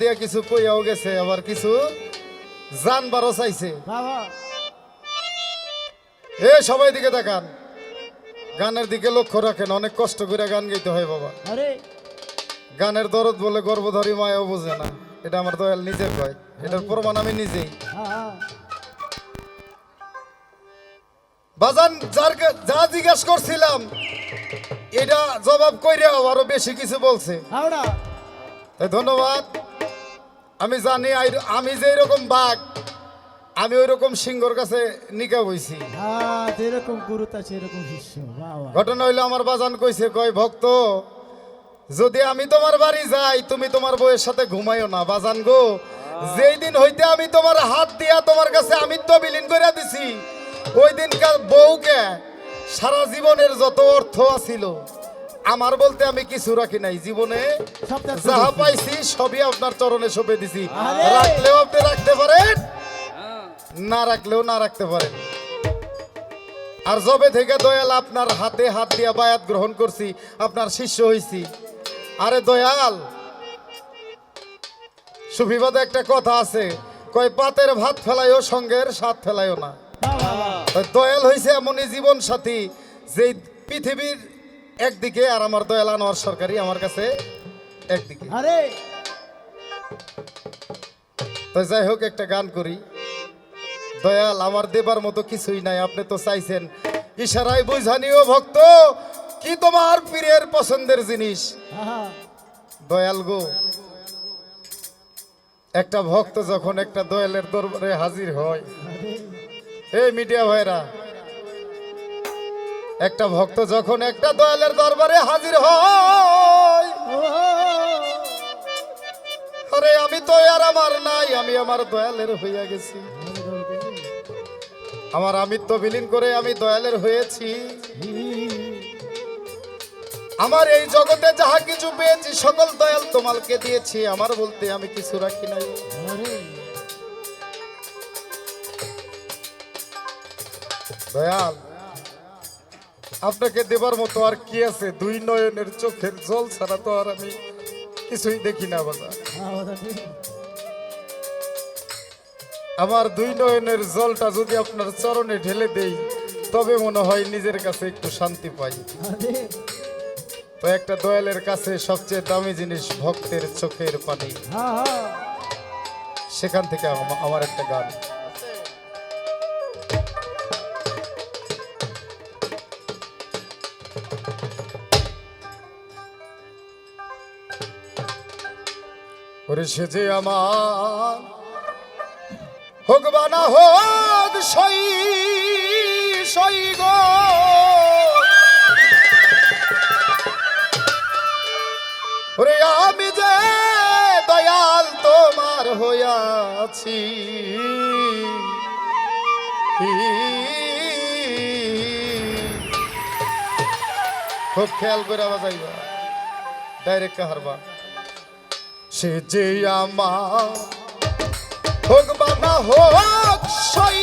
দিয়া কিছু কইয়াও গেছে আবার কিছু জানবারও চাইছে। এ সবাই দিকে দেখান গানের দিকে লক্ষ্য রাখেন অনেক কষ্ট করে গান গাইতে হয় বাবা। গানের দরদ বলে গর্ভধারী মায়াও বোঝে না এটা আমার দয়াল নিজের কয় এটার প্রমাণ আমি নিজেই। হ্যাঁ হ্যাঁ। বাজান যার যা জিজ্ঞাস করছিলাম এটা জবাব কইরে আরও বেশি কিছু বলছে। তাই ধন্যবাদ। আমি জানি আমি যে এরকম বাঘ আমি ওই রকম সিংহর কাছে নিকা সেরকম শিষ্য ঘটনা হইল আমার বাজান কইছে কয় ভক্ত যদি আমি তোমার বাড়ি যাই তুমি তোমার বউয়ের সাথে ঘুমাইও না বাজান গো। যেই দিন হইতে আমি তোমার হাত দিয়া তোমার কাছে আমি তো বিলীন করে দিছি ওই দিনকার বউকে সারা জীবনের যত অর্থ আছিল আমার বলতে আমি কিছু রাখি নাই জীবনে। যাহা পাইছি সবই আপনার চরণে সঁপে দিছি। রাখলেও আপনি রাখতে পারেন না রাখলেও না রাখতে পারেন। আর জবে থেকে দয়াল আপনার হাতে হাত দিয়া বায়াত গ্রহণ করছি আপনার শিষ্য হইছি। আরে দয়াল সুফিবাদে একটা কথা আছে কয় পাতের ভাত ফেলাইও সঙ্গের স্বাদ ফেলাইও না। দয়াল হইছে এমনই জীবন সাথী যে পৃথিবীর একদিকে আর আমার দয়াল আনোয়ার সরকারি আমার কাছে একদিকে। আরে! তো যাই হোক একটা গান করি। দয়াল আমার দেবার মতো কিছুই নাই আপনি তো চাইছেন। ইশারায় বুঝানিও ভক্ত কি তোমার পীরের পছন্দের জিনিস? দয়াল গো একটা ভক্ত যখন একটা দয়ালের দরবারে হাজির হয় এই মিডিয়া ভাইরা একটা ভক্ত যখন একটা দয়ালের দরবারে হাজির হয়, আরে আমি তো আর আমার নাই, আমি আমার দয়ালের হইয়া গেছি। আমার আমিত্ব বিলীন করে আমি দয়ালের হয়েছি। আমার এই জগতে যাহা কিছু পেয়েছি, সকল দয়াল তোমালকে দিয়েছি, আমার বলতে আমি কিছু রাখি নাই। দয়াল আপনাকে দেবার মতো আর কি আছে? দুই নয়নের চোখের জল ছাড়া তো আর আমি কিছুই দেখি না বাবা। আমার দুই নয়নের জলটা যদি আপনার চরণে ঢেলে দেই তবে মনে হয় নিজের কাছে একটু শান্তি পাই। তো একটা দয়ালের কাছে সবচেয়ে দামি জিনিস ভক্তের চোখের পানি। হ্যাঁ হ্যাঁ। সেখান থেকে আমার একটা গান। সে যে আমার। হোক বানা হোক, সই সই গো। ওরে আমি যে দয়াল তোমার হইয়াছি। খুব খেয়াল করে বাজাইবা ডাইরেক্ট হারবা? সে যে আমার। হোক বানা হোক সই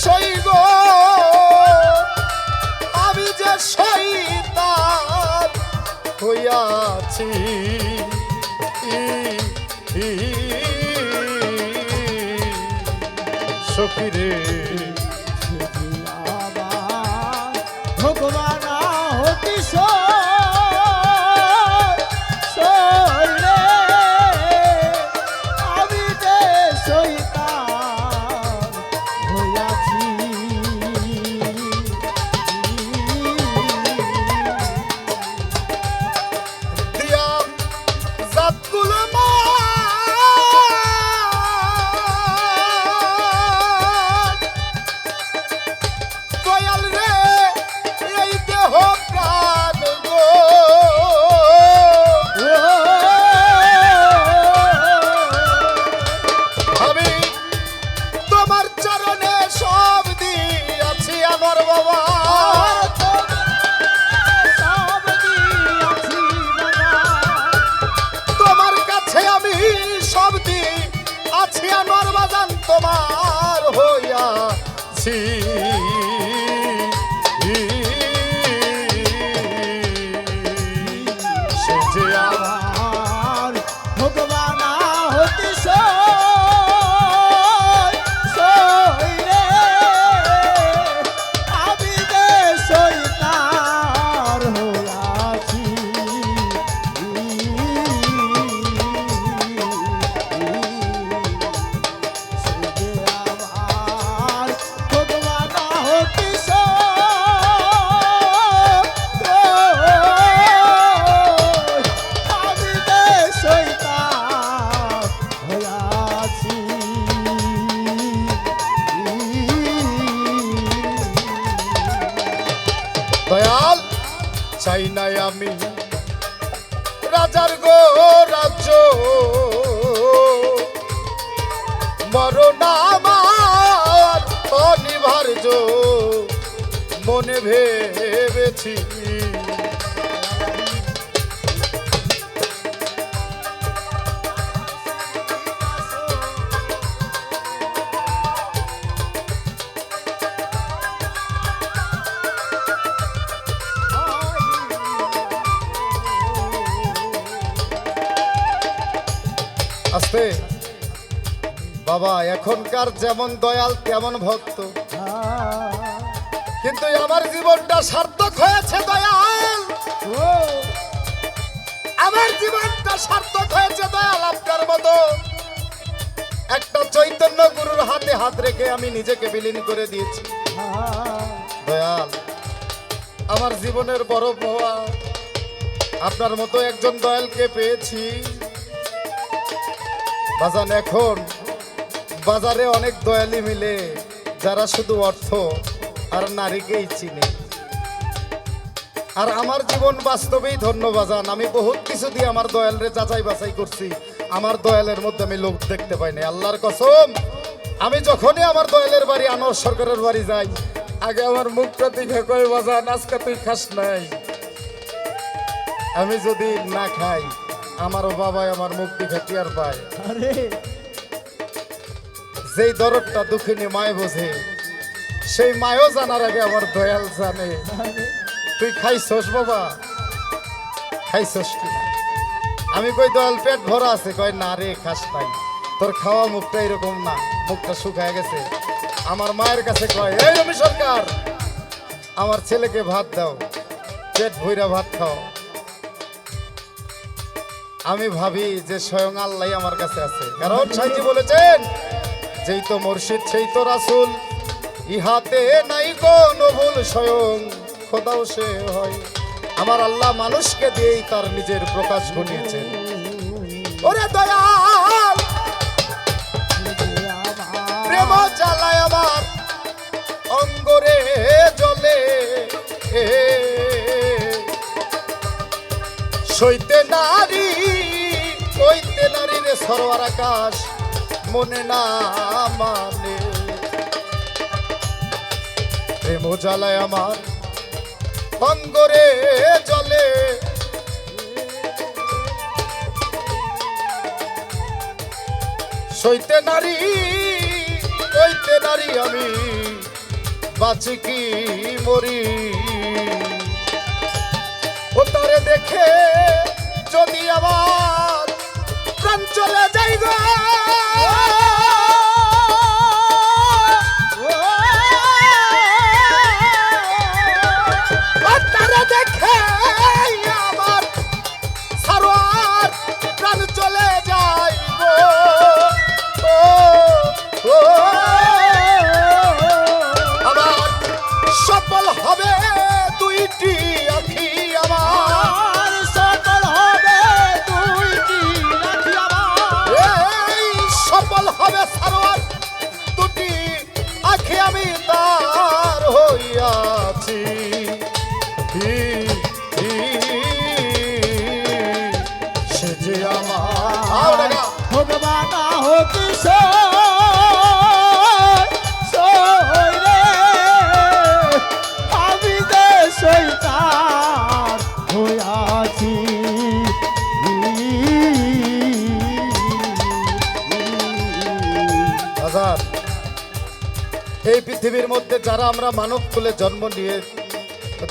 সই আমি যে শয়তান হইয়াছি সকিরে আস্তে বাবা, এখনকার যেমন দয়াল, তেমন ভক্ত। কিন্তু আমার জীবনটা সার্থক হয়েছে দয়াল। আমার জীবনটা সার্থক হয়েছে দয়াল আপনার মতো। একটা চৈতন্য গুরুর হাতে হাত রেখে আমি নিজেকে বিলীন করে দিয়েছি। দয়াল, আমার জীবনের বড় পাওয়া আপনার মতো একজন দয়ালকে পেয়েছি। বাজান, এখন বাজারে অনেক দয়ালি মিলে, যারা শুধু অর্থ আর নারীকেই চিনে। আর আমার জীবন বাস্তবেই ধন্য বাজান, আমি বহুত কিছু দিয়ে আমার দয়ালরে যাচাই বাছাই করছি। আমার দয়ালের মধ্যে আমি লোক দেখতে পাইনি, আল্লাহর কসম। আমি যখনই আমার দয়ালের বাড়ি, আনোয়ার সরকারের বাড়ি যাই, আগে আমার মুখটা দেখে কয় বাজান, আজকে তুই খাস নাই। আমি যদি না খাই আমারও বাবাই আমার মুখ দেখে টিয়ার পায়। আরে। যেই দরদটা দুঃখিনী মায় বোঝে সেই মায়ও জানার আগে আমার দয়াল জানে। তুই খাইছস বাবা? খাইছস কি আমি কই দয়াল পেট ভরা আছে কয় না রে খাস নাই। তোর খাওয়া মুখটা এরকম না মুখটা শুকায় গেছে। আমার মায়ের কাছে কয় এই রবি সরকার আমার ছেলেকে ভাত দাও পেট ভইরা ভাত খাও। আমি ভাবি যে স্বয়ং আল্লাহ আমার কাছে আছে। কারণ সাইজি বলেছেন, যেই তো মুর্শিদ, সেই তো রাসুল। ইহাতে নাই কোন ভুল, স্বয়ং খোদাও সে হয়। আমার আল্লাহ মানুষকে দিয়েই তার নিজের প্রকাশ ঘটিয়েছেন। ওরে দয়াল! প্রেম জ্বালায় আমার অঙ্গরে জলে। সইতে নারী সরোয়ার আকাশ মনে না মানে। প্রেম জ্বালায় আমার অঙ্গরে জলে। সইতে নারী কইতে নারী আমি, বাঁচি কি মরি? ও তারে দেখে যদি প্রাণ চলে যাই গো। হাজার এই পৃথিবীর মধ্যে যারা আমরা মানব কুলে জন্ম নিয়ে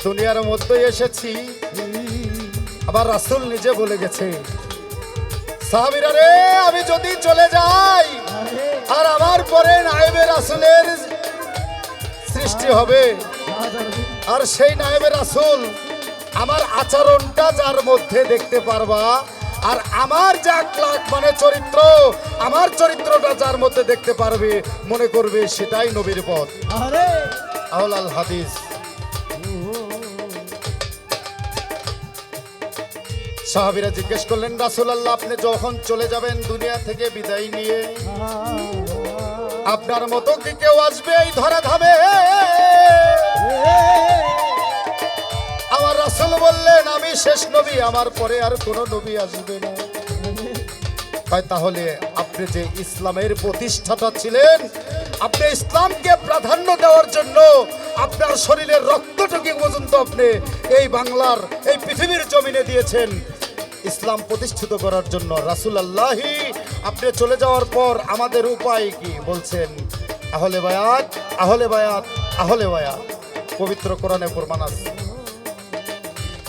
দুনিয়ার মধ্যে এসেছি, আবার রাসুল নিজে বলে গেছে আমি যদি চলে যাই, আর আমার পরে নাইবে রাসুলের সৃষ্টি হবে। আর সেই নায়েবে রাসুল আমার আচরণটা যার মধ্যে দেখতে পারবা আর আমার যা ক্লাক মানে চরিত্র আমার চরিত্রটা যার মধ্যে দেখতে পারবে মনে করবে সেটাই নবীর পথ আরে আউলাল হাদিস সাহাবিরা জিজ্ঞেস করলেন রাসুল আল্লাহ আপনি যখন চলে যাবেন দুনিয়া থেকে বিদায় নিয়ে আপনার মতো কি কেউ আসবে এই ধরা ধামে রাসূল বললেন, আমি শেষ নবী, আমার পরে আর কোনো নবী আসবে না। হয় তাহলে আপনি যে ইসলামের প্রতিষ্ঠাতা ছিলেন, আপনি ইসলামকে প্রাধান্য দেওয়ার জন্য আপনার শরীরের রক্তটুকু পর্যন্ত আপনি এই বাংলার, এই পৃথিবীর জমিনে দিয়েছেন। ইসলাম প্রতিষ্ঠিত করার জন্য রাসুল আল্লাহি আপনি চলে যাওয়ার পর আমাদের উপায় কি বলছেন? আহলে বায়াত আহলে বায়াত আহলে বায়াত। পবিত্র কোরআনে প্রমাণ আছে।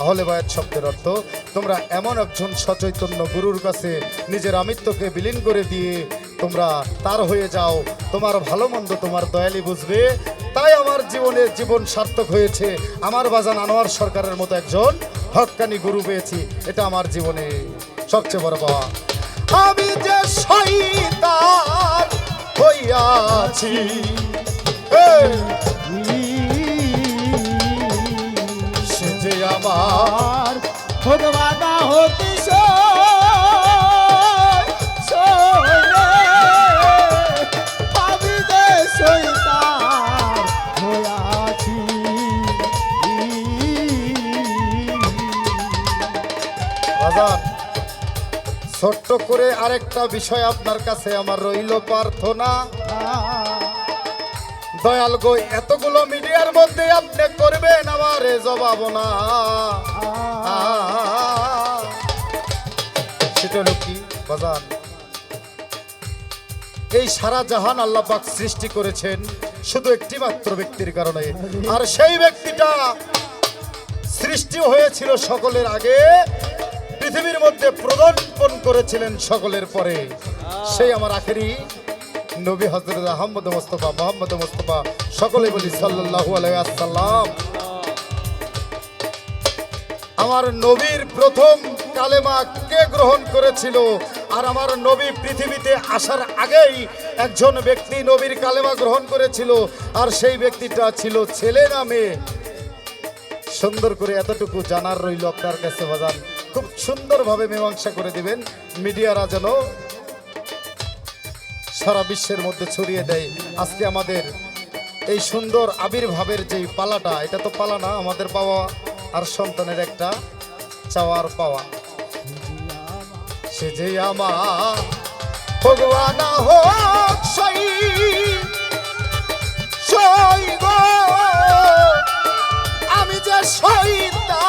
আহলে বায়াত শব্দের অর্থ, তোমরা এমন একজন সচৈতন্য গুরুর কাছে নিজের আমিত্বকে বিলীন করে দিয়ে তোমরা তার হয়ে যাও। তোমার ভালো মন্দ তোমার দয়ালি বুঝবে। তাই আমার জীবনে জীবন সার্থক হয়েছে। আমার বাজান আনোয়ার সরকারের মতো একজন হক্কানি গুরু পেয়েছি। এটা আমার জীবনে সবচেয়ে বড় পাওয়া। আমি যে শয়তান হইয়াছি আমার হতে ছোট্ট করে আরেকটা বিষয় আপনার কাছে আমার রইল প্রার্থনা। দয়াল গো এতগুলো মিডিয়ার মধ্যে আপনি করবেন আমার জবাব না। সেটা কি? বাজান, এই সারা জাহান আল্লাহ সৃষ্টি করেছেন শুধু একটি মাত্র ব্যক্তির কারণে। আর সেই ব্যক্তিটা সৃষ্টি হয়েছিল সকলের আগে, পৃথিবীর মধ্যে প্রদর্পণ করেছিলেন সকলের পরে। সেই আমার আখেরি নবী হজরত আহমদ মোস্তফা, মোহাম্মদ মোস্তফা সকলে বলি সাল্লাল্লাহু আলাইহি আসসালাম। আমার নবীর প্রথম কালেমা কে গ্রহণ করেছিল? আর আমার নবী পৃথিবীতে আসার আগেই একজন ব্যক্তি নবীর কালেমা গ্রহণ করেছিল, আর সেই ব্যক্তিটা ছিল ছেলে না মেয়ে। সুন্দর করে এতটুকু জানার রইল আপনার কাছে বাজান খুব সুন্দরভাবে মীমাংসা করে দিবেন। মিডিয়ারা যেন সারা বিশ্বের মধ্যে ছড়িয়ে দেয়। আজকে আমাদের এই সুন্দর আবির্ভাবের যেই পালাটা, এটা তো পালা না, আমাদের পাওয়া আর সন্তানের একটা চাওয়ার পাওয়া। সে যে আমার ভগবান হোক আমি যে সইতা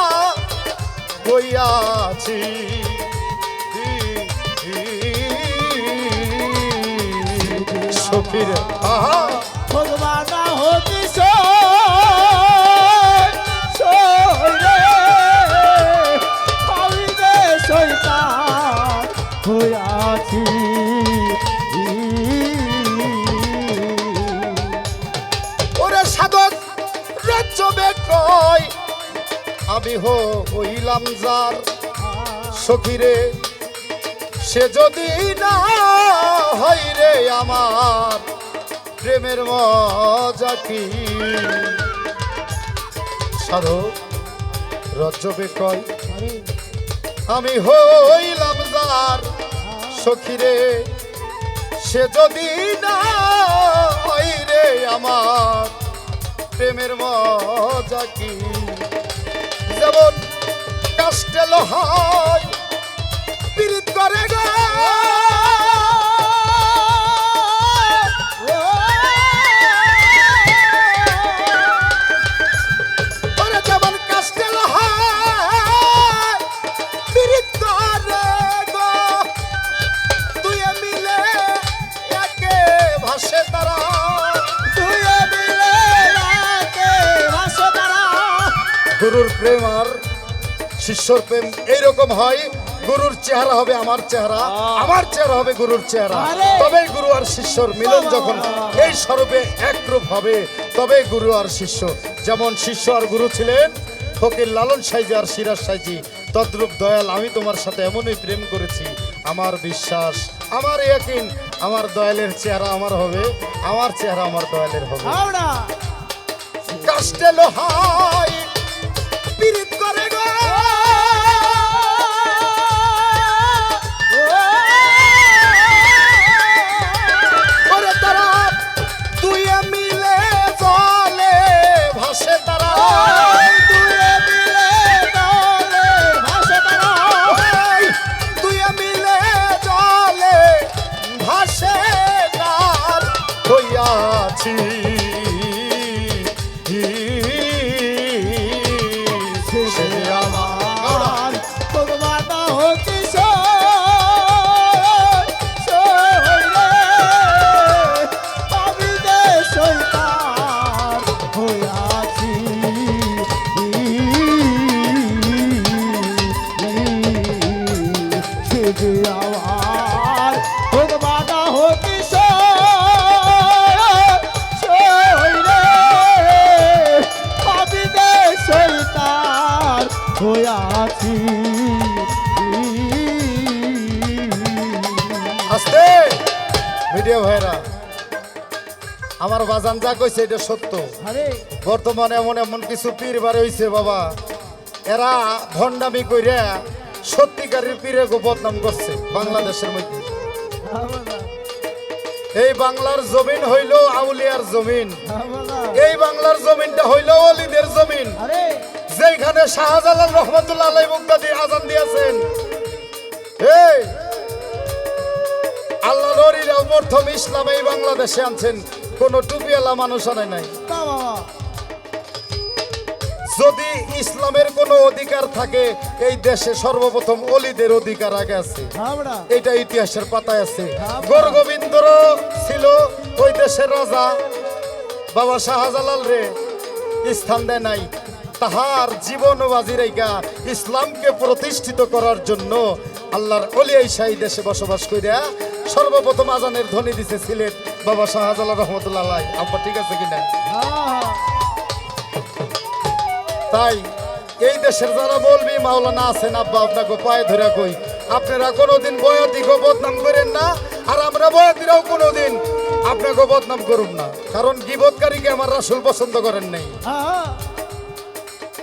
হইয়াছি। সফির আহা। ভগবান শৈতান হইয়াছি ওরে সাধক রাজ্যবে কয় আমি হইলাম যার সখিরে সে যদি না হয় রে আমার প্রেমের মজা কি? সাধক রজ্জবে কয় আমি হইলাম যার সখিরে সে যদি না হয় রে আমার প্রেমের মজা কি? যেমন কাস্টে লোহায় পীড়িত করে গো। গুরুর প্রেম আর শিষ্যর প্রেম এইরকম হয় গুরুর চেহারা হবে আমার চেহারা আমার চেহারা হবে গুরুর চেহারা। তবে গুরু আর শিষ্যর মিলন যখন এই স্বরূপে একরূপ হবে তবে গুরু আর শিষ্য যেমন শিষ্য আর গুরু ছিলেন ফকির লালন সাইজি আর সিরাজ সাইজি তদ্রূপ দয়াল আমি তোমার সাথে এমনই প্রেম করেছি। আমার বিশ্বাস আমার ইয়াকিন আমার দয়ালের চেহারা আমার হবে আমার চেহারা আমার দয়ালের হবে। কাস্টে লোহাই যা কইছে এটা সত্য। আরে। বর্তমানে এমন এমন কিছু পীর বারে হইছে বাবা। এরা ভণ্ডামি কইরা সত্যিকারের পীরে গো বদনাম করছে বাংলাদেশের মধ্যে। এই বাংলার জমিন হইল আউলিয়ার জমিন। এই বাংলার জমিনটা হইল অলিদের জমিন। যেখানে শাহজালাল রহমতুল্লাহ আলাই মুক্তাদি আজান দিয়েছেন। এই। আল্লাহ নরিরাও প্রথম ইসলাম এই বাংলাদেশে আনছেন। কোন টুপিওয়ালা মানুষ আনে নাই। যদি ইসলামের কোনো অধিকার থাকে এই দেশে সর্বপ্রথম অলিদের অধিকার আগে আছে। এটা ইতিহাসের পাতায় আছে। গৌরগোবিন্দর ছিল ওই দেশের রাজা। বাবা শাহজালাল রে স্থান দেয় নাই। তাহার জীবন বাজি রেখা ইসলামকে প্রতিষ্ঠিত করার জন্য আল্লাহর অলিয়াই শাহী দেশে বসবাস করিয়া সর্বপ্রথম আজানের ধ্বনি দিছে সিলেট বাবা শাহজালাল রহমতুল্লাহ। আব্বা ঠিক আছে কিনা? তাই এই দেশের যারা বলবি মাওলানা আছেন আব্বা আপনাকে পায়ে ধরে কই আপনারা কোনোদিন বয়াতিকে বদনাম করেন না আর আমরা বয়াতিরাও কোনোদিন আপনাকে বদনাম করুন না। কারণ গিবতকারীকে আমার রাসুল পছন্দ করেন নাই।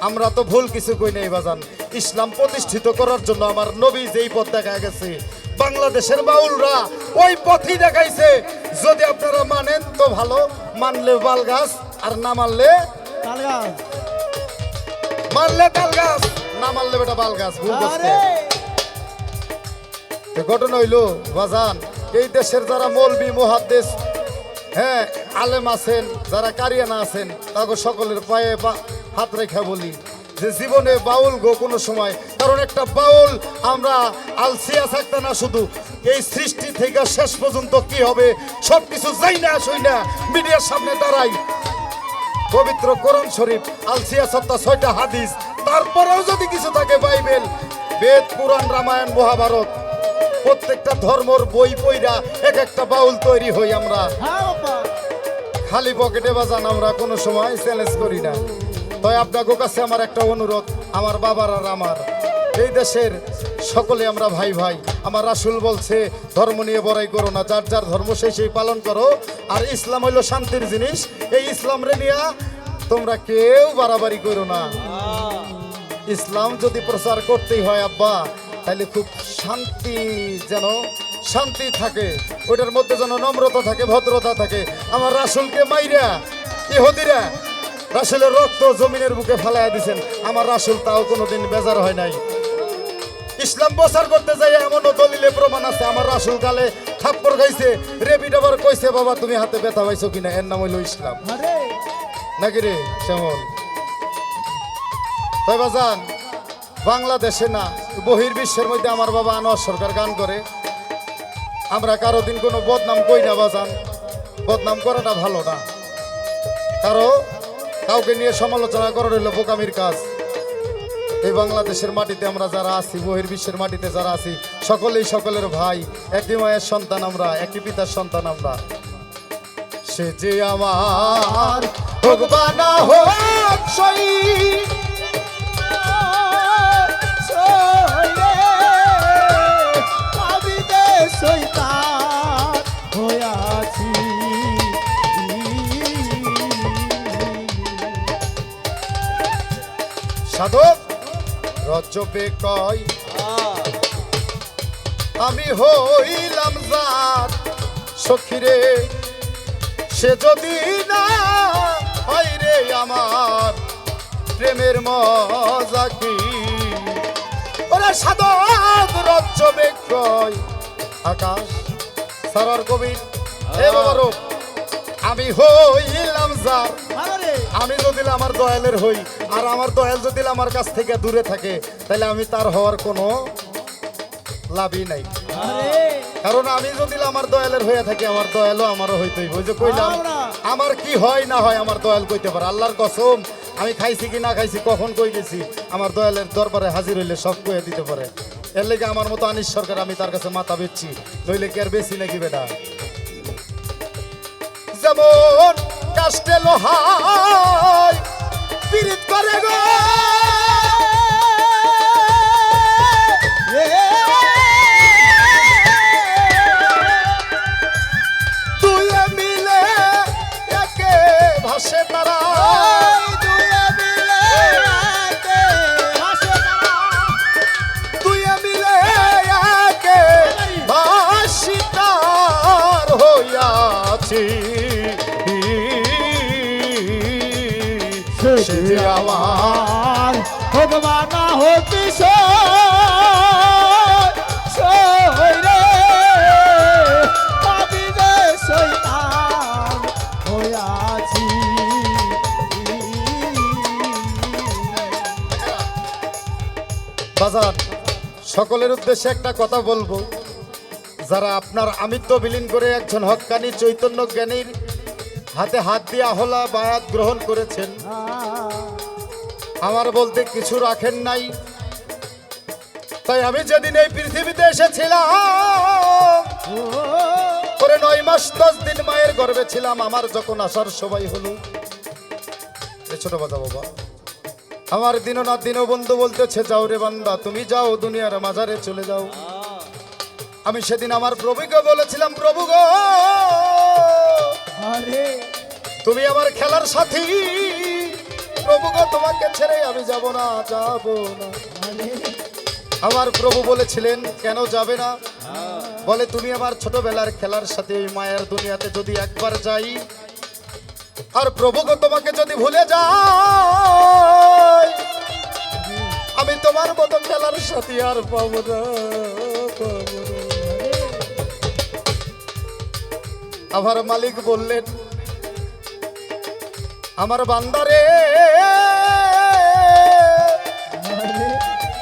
আমরা তো ভুল কিছু কই নাই বাজান। ইসলাম প্রতিষ্ঠিত করার জন্য আমার নবী যেই পথ দেখা গেছে বাংলাদেশের বাউলরা ওই পথই দেখাইছে। যদি আপনারা মানেন তো ভালো মানলে বাল গাছ আর না মানলে মানলে তাল গাছ না মানলে বেটা বাল গাছ ভুল ঘটনা হইল বাজান এই দেশের যারা মৌলবি মহাদেশ হ্যাঁ আলেম আছেন যারা কারিয়ানা আছেন তাকে সকলের পায়ে হাত রেখা বলি। যে জীবনে বাউল গো কোনো সময় কারণ একটা বাউল আমরা আলসিয়া থাকতে না শুধু। এই সৃষ্টি থেকে শেষ পর্যন্ত কি হবে সব কিছু যাই না শুই না মিডিয়ার সামনে দাঁড়াই। পবিত্র কোরআন শরীফ আলসিয়া সত্তা ছয়টা হাদিস তারপরেও যদি কিছু থাকে বাইবেল বেদ পুরাণ রামায়ণ মহাভারত প্রত্যেকটা ধর্মর বই পইরা এক একটা বাউল তৈরি হই আমরা। হ্যাঁ খালি পকেটে বাজান আমরা কোনো সময় চ্যালেঞ্জ করি না। তাই আপনাদের কাছে আমার একটা অনুরোধ, আমার বাবার আর আমার। এই দেশের সকলে আমরা ভাই ভাই, আমার রাসুল বলছে, ধর্ম নিয়ে বড়াই করো না, যার যার ধর্ম সেই সেই পালন করো। আর ইসলাম হইল শান্তির জিনিস, এই ইসলাম রে নিয়া তোমরা কেউ বাড়াবাড়ি করো না। ইসলাম যদি প্রচার করতেই হয়, আব্বা তাহলে খুব শান্তি যেন, শান্তি থাকে। ওটার মধ্যে যেন নম্রতা থাকে, ভদ্রতা থাকে। আমার রাসুলকে মাইরা, ইহুদিরা রাসুলের রক্ত জমিনের বুকে ফেলাইয়া দিছেন। আমার রাসুল তাও কোনোদিন বেজার হয় নাই। ইসলাম প্রচার করতে যাই এমনও দলিলে প্রমাণ আছে। আমার রাসুল গালে থাপ্পড় খাইছে। রেবিট আবার কইছে বাবা তুমি হাতে ব্যথা পাইছো কিনা? এর নাম হইল ইসলাম। নাকি রে? শ্যামল। তাই বাজান বাংলাদেশে না বহির বিশ্বের মধ্যে আমার বাবা আনোয়ার সরকার গান করে। আমরা কারও দিন কোনো বদনাম কই না বাজান বদনাম করাটা ভালো না। কারও কাউকে নিয়ে সমালোচনা করার হলো বোকামির কাজ। এই বাংলাদেশের মাটিতে আমরা যারা আছি বহির বিশ্বের মাটিতে যারা আছি, সকলেই সকলের ভাই, একটি মায়ের সন্তান আমরা, একটি পিতার সন্তান আমরা। সে যে আমার ভগবান হোক সাধক, রজবে কয়, আমি হইলাম যার সখিরে, সে যদি না হয় রে আমার প্রেমের মজা কি? ওরা সাধক, রজবে কয়, আকাশ সারার কবির হে আমি হইলাম যার আমি যদি আমার দয়ালের হই আর আমার দয়াল যদি আমার কাছ থেকে দূরে থাকে তাহলে আমি তার হওয়ার কোনো লাভই নাই। কারণ আমি যদি আমার দয়ালের হয়ে থাকি আমার দয়ালও আমারও হইতেই ওই যে কইলাম আমার কি হয় না হয় আমার দয়াল কইতে পারে। আল্লাহর কসম আমি খাইছি কি না খাইছি কখন কই গেছি আমার দয়ালের দরবারে হাজির হইলে সব কয়ে দিতে পারে। এর লেগে আমার মতো আনিস সরকার আমি তার কাছে মাথা বেচছি নইলে কি আর বেশি নাকি বেটা? যেমন কাস্টে লোহাই উদ্দেশ্যে একটা কথা বলব। যারা আপনার আমিত্ব বিলীন করে একজন হক্কানি চৈতন্য জ্ঞানীর হাতে হাত দিয়ে আহলা বায়াত গ্রহণ করেছেন, আমার বলতে কিছু রাখেন নাই। তাই আমি যেদিন এই পৃথিবীতে এসেছিলাম, পরে নয় মাস দশ দিন মায়ের গর্বে ছিলাম, আমার যখন আসার সবাই হলো। ছোট বাজা বাবা। আমার দিননাথ দীনবন্ধু বলতেছে যাও রে বান্দা তুমি যাও দুনিয়ার মাঝারে চলে যাও। আমি সেদিন আমার প্রভুকে বলেছিলাম প্রভু গো! তুমি আমার খেলার সাথী। প্রভু গো তোমাকে ছেড়ে আমি যাব না যাব না। আমার প্রভু বলেছিলেন কেন যাবে না? বলে তুমি আমার ছোটবেলার খেলার সাথে মায়ের দুনিয়াতে যদি একবার যাই আর প্রভু গো তোমাকে যদি ভুলে যাই আমি তোমার মতো খেলার সাথে আর পাবো না আমার মালিক বললেন, আমার বান্দারে,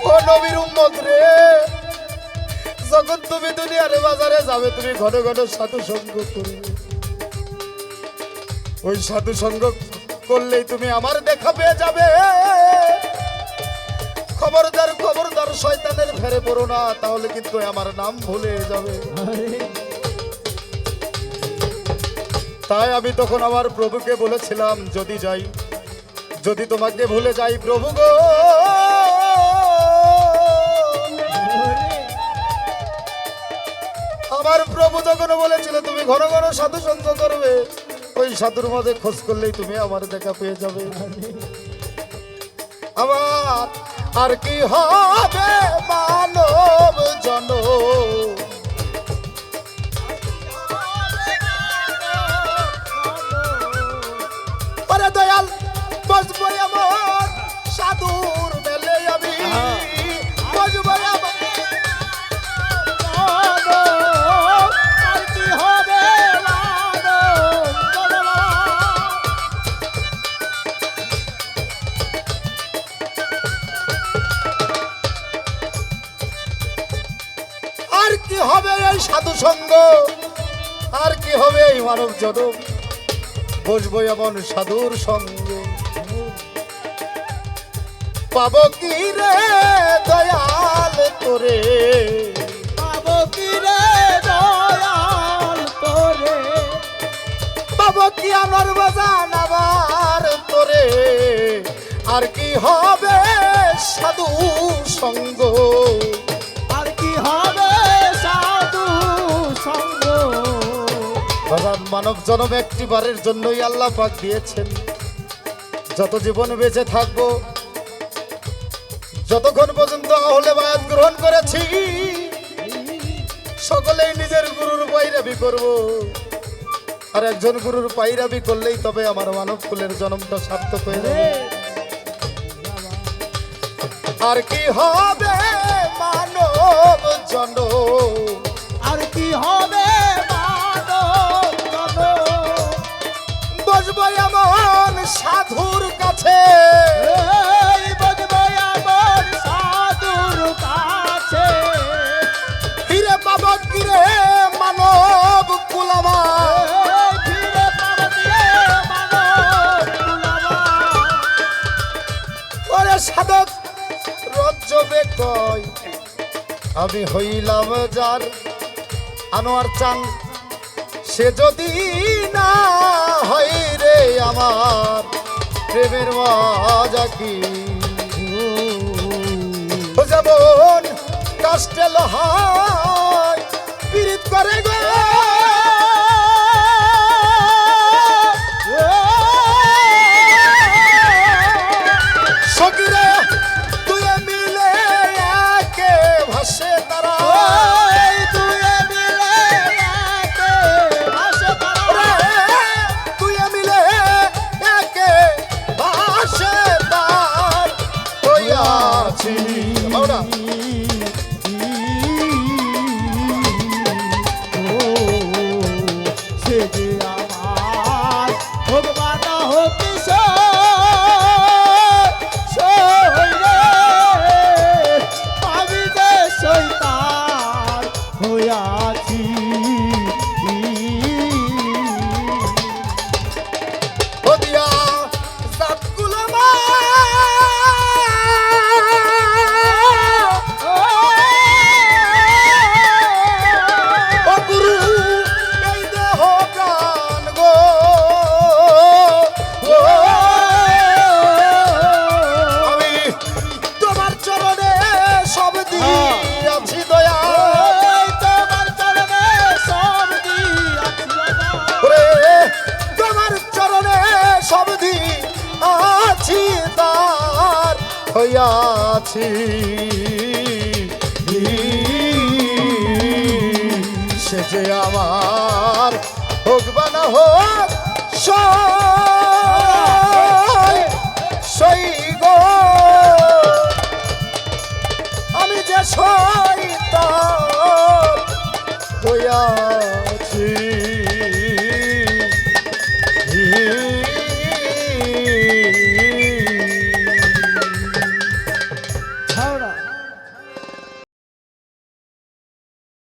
ও নবীর উম্মত রে, যখন তুমি দুনিয়ার বাজারে যাবে, তুমি ঘন ঘন সাধু সঙ্গ করবে। ওই সাধু সঙ্গ করলেই তুমি আমার দেখা পেয়ে যাবে। খবরদার খবরদার, শয়তানের ফেরে পড়ো না, তাহলে কিন্তু আমার নাম ভুলে যাবে। তাই আমি তখন আমার প্রভুকে বলেছিলাম, যদি যাই, যদি তোমাকে ভুলে যাই প্রভু গো। আমার প্রভু তখন বলেছিল, তুমি ঘন ঘন সাধু সঙ্গ করবে। ওই সাধুর মধ্যে খোঁজ করলেই তুমি আমার দেখা পেয়ে যাবে। আবার আর কি হবে মানব জন জনম বসবো এমন সাধুর সঙ্গে। পাবো কি রে দয়াল তোরে? পাবো কি রে দয়াল তোরে? পাবো কি আমার বাজান আবার তোরে? আর কি হবে সাধু সঙ্গ? মানব জনম একটি বারের জন্যই আল্লাহ পাক দিয়েছেন। যত জীবন বেঁচে থাকব, যতক্ষণ পর্যন্ত আহলে বায়াত গ্রহণ করেছি, সকলেই নিজের গুরুর পাইরাবি করব। আর একজন গুরুর পাইরাবি করলেই তবে আমার মানব কুলের জন্মটা সার্থক হয়ে যাবে। আর কি হবে মানব জন আর কি হবে বাজবো এমন সাধুর কাছে। বাজবো এমন সাধুর কাছে। ফিরে পাবো কিরে মানব কুলামা। সাধক রজ্জবে কয় আমি হইলাম যার আনোয়ার চান। সে যদি না হয় রে আমার প্রেমের মজা কি? যেমন কাস্টেল লহা আছে। সে যে আমার হোক বা না হোক সব